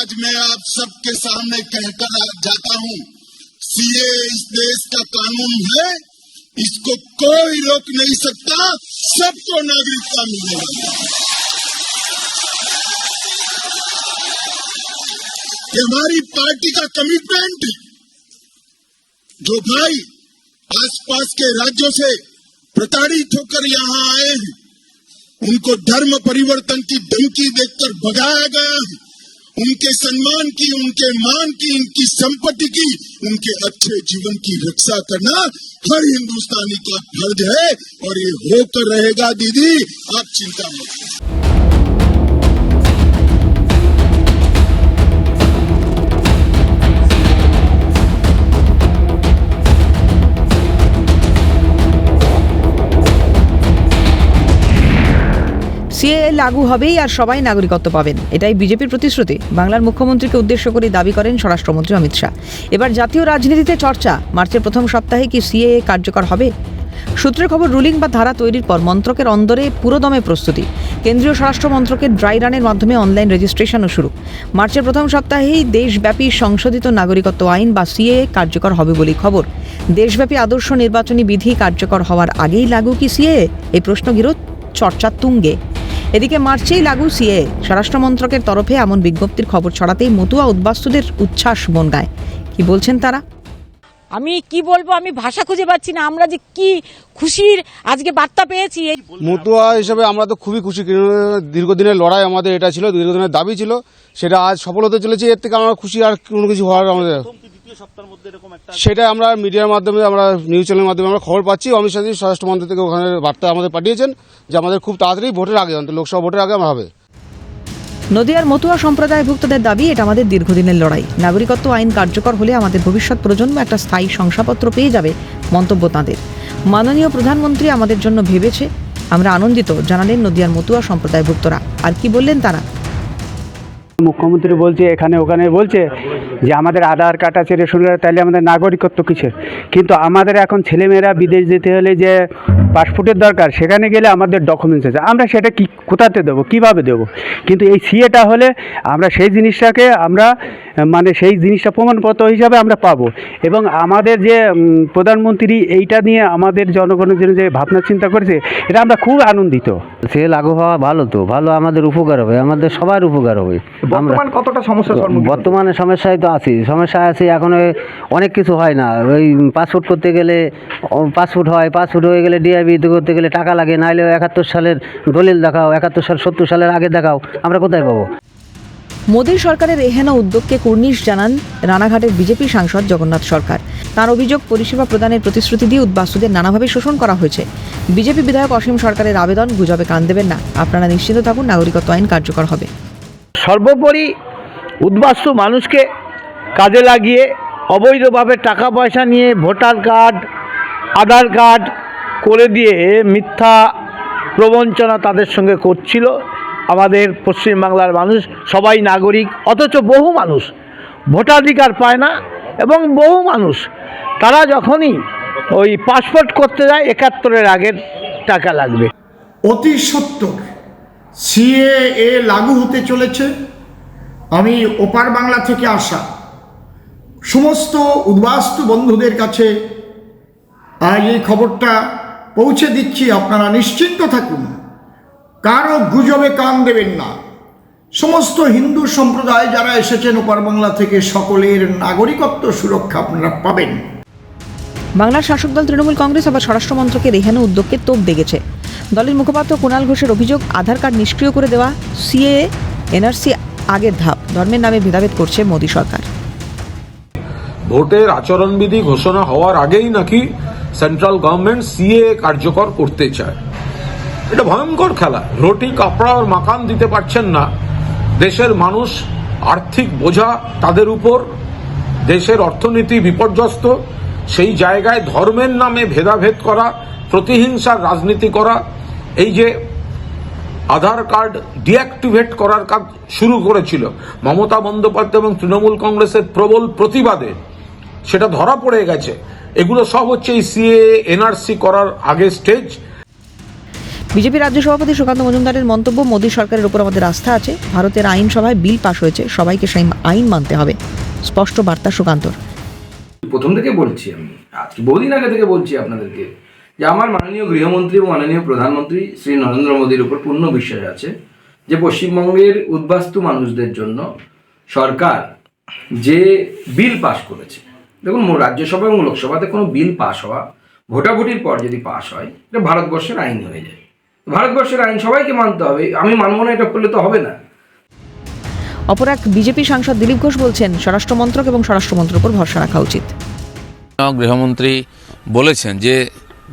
आज मैं आप सबके सामने कहकर जाता हूँ, सीए इस देश का कानून है, इसको कोई रोक नहीं सकता, सबको नागरिकता है। हमारी पार्टी का कमिटमेंट जो भाई आसपास के राज्यों से प्रताड़ित होकर यहाँ आए हैं, उनको धर्म परिवर्तन की धमकी देकर भगाया गया है। उनके सम्मान की, उनके मान की, उनकी संपत्ति की, उनके अच्छे जीवन की रक्षा करना हर हिंदुस्तानी का फ़र्ज़ है और ये होकर रहेगा, दीदी। आप चिंता मत সিএ লাগু হবেই আর সবাই নাগরিকত্ব পাবেন। এটাই বিজেপির প্রতিশ্রুতি। বাংলার মুখ্যমন্ত্রীকে উদ্দেশ্য করে দাবি করেন স্বরাষ্ট্রমন্ত্রী অমিত শাহ। এবার জাতীয় রাজনীতিতে চর্চা। মার্চের প্রথম সপ্তাহে কি সিএ কার্যকর হবে? সূত্রের খবর, রুলিং বা ধারা তৈরির পর মন্ত্রকের অন্দরে পুরোদমে প্রস্তুতি। কেন্দ্রীয় স্বরাষ্ট্র মন্ত্রকের ড্রাই রানের মাধ্যমে অনলাইন রেজিস্ট্রেশনও শুরু। মার্চের প্রথম সপ্তাহেই দেশব্যাপী সংশোধিত নাগরিকত্ব আইন বা সিএএ কার্যকর হবে বলেই খবর। দেশব্যাপী আদর্শ নির্বাচনী বিধি কার্যকর হওয়ার আগেই লাগু কি সিএএ? এই প্রশ্ন গিরো চর্চা তুঙ্গে। এদিকে মার্চেই লাগু সিএ স্বরাষ্ট্র মন্ত্রকের তরফে এমন বিজ্ঞপ্তির খবর ছড়াতেই মতুয়া উদ্বাস্তুদের উচ্ছ্বাস বনগায়। কি বলছেন তারা? আমি কি বলব আমি ভাষা খুঁজে পাচ্ছি না। আমরা যে কি খুশির আজকে বার্তা পেয়েছি মতুয়া হিসেবে আমরা তো খুবই খুশি। দীর্ঘদিনের লড়াই আমাদের এটা ছিল দীর্ঘদিনের দাবি ছিল। সেটা আজ সফল হতে চলেছে। এর থেকে আমরা খুশি আর কোনো কিছু হওয়ার আমাদের সেটা আমরা মিডিয়ার মাধ্যমে আমরা নিউজ চ্যানেলের মাধ্যমে আমরা খবর পাচ্ছি। অমিত শাহজি স্বরাষ্ট্রমন্ত্রী থেকে ওখানে বার্তা আমাদের পাঠিয়েছেন যে আমাদের খুব তাড়াতাড়ি ভোটের আগে অন্তত লোকসভা ভোটের আগে আমরা হবে। নদিয়ার মতুয়া সম্প্রদায়ভুক্তদের দাবি এটা আমাদের দীর্ঘদিনের লড়াই। নাগরিকত্ব আইন কার্যকর হলে আমাদের ভবিষ্যৎ প্রজন্ম একটা স্থায়ী শংসাপত্র পেয়ে যাবে মন্তব্য তাঁদের। মাননীয় প্রধানমন্ত্রী আমাদের জন্য ভেবেছে আমরা আনন্দিত জানালেন নদিয়ার মতুয়া সম্প্রদায়ভুক্তরা। আর কি বললেন তারা? মুখ্যমন্ত্রী বলছে, এখানে ওখানে বলছে যে আমাদের আধার কার্ড আছে, রেশন কার্ড, তাহলে আমাদের নাগরিকত্ব কিসের? কিন্তু আমাদের এখন ছেলেমেয়েরা বিদেশ যেতে হলে যে পাসপোর্টের দরকার, সেখানে গেলে আমাদের ডকুমেন্টস আছে। আমরা সেটা কি, কোথাতে দেবো, কীভাবে দেবো? কিন্তু এই সিএটা হলে আমরা সেই জিনিসটাকে আমরা মানে সেই জিনিসটা প্রমাণপত্র হিসাবে আমরা পাবো। এবং আমাদের যে প্রধানমন্ত্রী এইটা নিয়ে আমাদের জনগণের জন্য যে ভাবনা চিন্তা করেছে এটা আমরা খুব আনন্দিত। সে লাগু হওয়া ভালো তো ভালো আমাদের উপকার হবে আমাদের সবার উপকার হবে। আমরা কতটা সমস্যা বর্তমানে সমস্যায় তো আছি সমস্যা আছে এখন অনেক কিছু হয় না ওই পাসপোর্ট করতে গেলে পাসপোর্ট হয় পাসপোর্ট হয়ে গেলে ডিআইবি করতে গেলে টাকা লাগে নাহলে একাত্তর সালের দলিল দেখাও একাত্তর সাল সত্তর সালের আগে দেখাও আমরা কোথায় পাবো? মোদী সরকারের এহেন উদ্যোগকে কুর্নিশ জানান রানাঘাটের বিজেপি সাংসদ জগন্নাথ সরকার। তার অভিযোগ, পরিষেবা প্রদানের প্রতিশ্রুতি দিয়ে উদ্বাস্তুদের নানাভাবে শোষণ করা হয়েছে। বিজেপি বিধায়ক অসীম সরকারের আবেদন গুজবে কান দেবেন না। আপনারা নিশ্চিত থাকুন, নাগরিকত্ব আইন কার্যকর হবে। সর্বোপরি উদ্বাস্তু মানুষকে কাজে লাগিয়ে অবৈধভাবে টাকা পয়সা নিয়ে ভোটার কার্ড, আধার কার্ড করে দিয়ে মিথ্যা প্রবঞ্চনা তাদের সঙ্গে করছিল। আমাদের পশ্চিমবাংলার মানুষ সবাই নাগরিক, অথচ বহু মানুষ। ভোটাধিকার পায় না এবং বহু মানুষ। তারা যখনই ওই পাসপোর্ট করতে যায়, একাত্তরের আগের টাকা লাগবে। অতি সত্তর সিএএ লাগু হতে চলেছে। আমি ওপার বাংলা থেকে আসা সমস্ত উদ্বাস্তু বন্ধুদের কাছে এই খবরটা পৌঁছে দিচ্ছি। আপনারা নিশ্চিন্ত থাকুন। কারও গুজবে কান দেবেন না। সমস্ত হিন্দু সম্প্রদায় যারা এসেছেন ওপার বাংলা থেকে সকলের নাগরিকত্ব সুরক্ষা আপনারা পাবেন। বাংলার শাসক দল তৃণমূল কংগ্রেস আবার স্বরাষ্ট্র মন্ত্রকের এহেন উদ্যোগকে তোপ দেখেছে দলের মুখপাত্র কুণাল ঘোষের অভিযোগ আধার কার্ড নিষ্ক্রিয় করে দেওয়া সিএ এনআরসি আগের ধাপ। ধর্মের নামে ভেদাভেদ করছে মোদী সরকার। ভোটের আচরণবিধি ঘোষণা হওয়ার আগেই নাকি সেন্ট্রাল গভর্নমেন্ট সিএ কার্যকর করতে চায়। এটা ভয়ঙ্কর খেলা। রুটি কাপড়া আর মাকান দিতে পারছেন না। দেশের মানুষ আর্থিক বোঝা তাদের উপর। দেশের অর্থনীতি বিপর্যস্ত। সেই জায়গায় ধর্মের নামে ভেদাভেদ করা, প্রতিহিংসার রাজনীতি করা, এই যে আধার কার্ড ডিঅ্যাক্টিভেট করার কাজ শুরু করেছিল মমতা বন্দ্যোপাধ্যায় এবং তৃণমূল কংগ্রেসের প্রবল প্রতিবাদে, সেটা ধরা পড়ে গেছে। এগুলো সব হচ্ছে এই সিএ এনআরসি করার আগে স্টেজ বিজেপি রাজ্য সভাপতি সুকান্ত মজুমদারের মন্তব্য, মোদী সরকারের উপর আমাদের আস্থা আছে। ভারতের আইনসভায় বিল পাশ হয়েছে, সবাইকে সেই আইন মানতে হবে। স্পষ্ট বার্তা সুকান্তর। প্রথম থেকে বলছি আমি, আজকে বহুদিন আগে থেকে বলছি আপনাদেরকে যে আমার মাননীয় গৃহমন্ত্রী এবং মাননীয় প্রধানমন্ত্রী শ্রী নরেন্দ্র মোদীর উপর পূর্ণ বিশ্বাস আছে যে পশ্চিমবঙ্গের উদ্বাস্তু মানুষদের জন্য সরকার যে বিল পাশ করেছে। দেখুন রাজ্যসভা এবং লোকসভাতে কোনো বিল পাশ হওয়া, ভোটাভুটির পর যদি পাশ হয়, এটা ভারতবর্ষের আইন হয়ে যায়। ভারতবর্ষের আইন সবাইকে মানতে হবে। আমি মানবো না এটা করলে তো হবে না। অপর এক বিজেপি সাংসদ দিলীপ ঘোষ বলছেন স্বরাষ্ট্রমন্ত্রক এবং স্বরাষ্ট্রমন্ত্রের উপর ভরসা রাখা উচিত। গৃহমন্ত্রী বলেছেন যে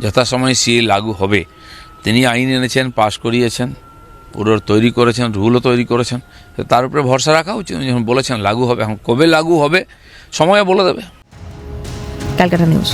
যথাসময়ে সিএ লাগু হবে। তিনি আইন এনেছেন পাশ করিয়েছেন পুরো তৈরি করেছেন রুলও তৈরি করেছেন। তার উপরে ভরসা রাখা উচিত। যখন বলেছেন লাগু হবে এখন কবে লাগু হবে সময়ে বলে দেবে। Calcutta news.